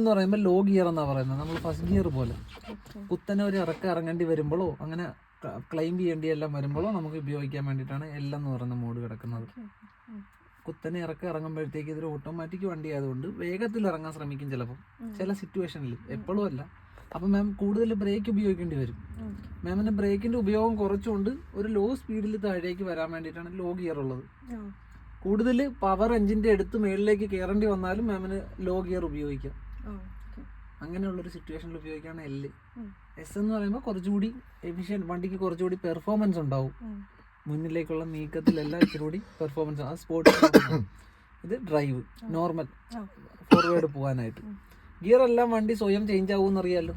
എന്ന് പറയുമ്പോൾ law gear എന്നാ പറയുന്നത്. നമ്മൾ ഫസ്റ്റ് ഗിയർ പോലെ. കുത്തനെ ഒരു ഇറക്കം ഇറങ്ങേണ്ടി വരുമ്പോഴോ അങ്ങനെ ക്ലൈം ചെയ്യേണ്ടി എല്ലാം വരുമ്പോഴോ നമുക്ക് ഉപയോഗിക്കാൻ വേണ്ടിയിട്ടാണ് എല്ലാം എന്ന് പറയുന്ന മോഡ് കിടക്കുന്നത്. കുത്തനെ ഇറക്കം ഇറങ്ങുമ്പോഴത്തേക്ക് ഇതൊരു ഓട്ടോമാറ്റിക് വണ്ടി ആയതുകൊണ്ട് വേഗത്തിൽ ഇറങ്ങാൻ ശ്രമിക്കും ചിലപ്പോൾ ചില സിറ്റുവേഷനിൽ എപ്പോഴും അല്ല. അപ്പം മാം കൂടുതൽ ബ്രേക്ക് ഉപയോഗിക്കേണ്ടി വരും. മാമിന് ബ്രേക്കിന്റെ ഉപയോഗം കുറച്ചുകൊണ്ട് ഒരു ലോ സ്പീഡിൽ താഴേക്ക് വരാൻ വേണ്ടിയിട്ടാണ് ലോ ഗിയർ ഉള്ളത്. കൂടുതൽ പവർ എഞ്ചിന്റെ അടുത്ത് മേളിലേക്ക് കയറേണ്ടി വന്നാലും മാമിന് ലോ ഗിയർ ഉപയോഗിക്കാം. അങ്ങനെയുള്ളൊരു സിറ്റുവേഷനിൽ ഉപയോഗിക്കുകയാണ് എൽ എസ് എന്ന് പറയുമ്പോൾ കുറച്ചുകൂടി എഫിഷ്യൻ വണ്ടിക്ക് കുറച്ചുകൂടി പെർഫോമൻസ് ഉണ്ടാവും. മുന്നിലേക്കുള്ള നീക്കത്തിലെല്ലാം ഇച്ചിരി കൂടി പെർഫോമൻസ് ആ സ്പോർട്സ് ഇത് ഡ്രൈവ് നോർമൽ ഫോർവേഡ് പോകാനായിട്ട്. ഗിയർ എല്ലാം വണ്ടി സ്വയം ചേഞ്ച് ആവുമെന്ന് അറിയാലോ?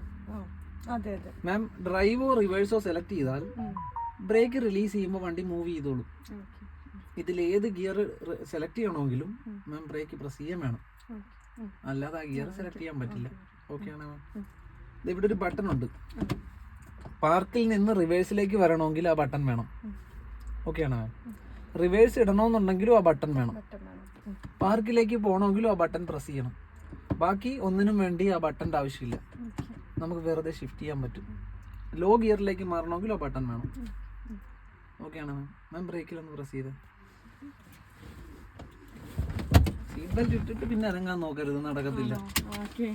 മാം ഡ്രൈവോ റിവേഴ്സോ സെലക്ട് ചെയ്താൽ ബ്രേക്ക് റിലീസ് ചെയ്യുമ്പോൾ വണ്ടി മൂവ് ചെയ്തോളും. ഇതിൽ ഏത് ഗിയർ സെലക്ട് ചെയ്യണമെങ്കിലും മാം ബ്രേക്ക് പ്രസ് ചെയ്യാൻ വേണം. അല്ലാതെ ഗിയർ സെലക്ട് ചെയ്യാൻ പറ്റില്ല. ഓക്കെ ആണോ? മാം ഇവിടെ ഒരു ബട്ടൺ ഉണ്ട്. പാർക്കിൽ നിന്ന് റിവേഴ്സിലേക്ക് വരണമെങ്കിൽ ആ ബട്ടൺ വേണം. ഓക്കെ ആണോ? റിവേഴ്സ് ഇടണമെന്നുണ്ടെങ്കിലും ആ ബട്ടൺ വേണം. പാർക്കിലേക്ക് പോകണമെങ്കിലും ആ ബട്ടൺ പ്രസ് ചെയ്യണം. ബാക്കി ഒന്നിനും വേണ്ടി ആ ബട്ടന്റെ ആവശ്യമില്ല. നമുക്ക് വെറുതെ ഷിഫ്റ്റ് ചെയ്യാൻ പറ്റും. ലോ ഗിയറിലേക്ക് മാറണമെങ്കിൽ ആ ബട്ടൺ വേണം. ഓക്കെ ആണോ? മാം മാം ബ്രേക്കിലൊന്ന് പ്രസ് ചെയ്ത്. ബെൽറ്റ് ഇട്ടിട്ട് പിന്നെ ഇറങ്ങാൻ നോക്കരുത് നടക്കത്തില്ല. ഓക്കെ.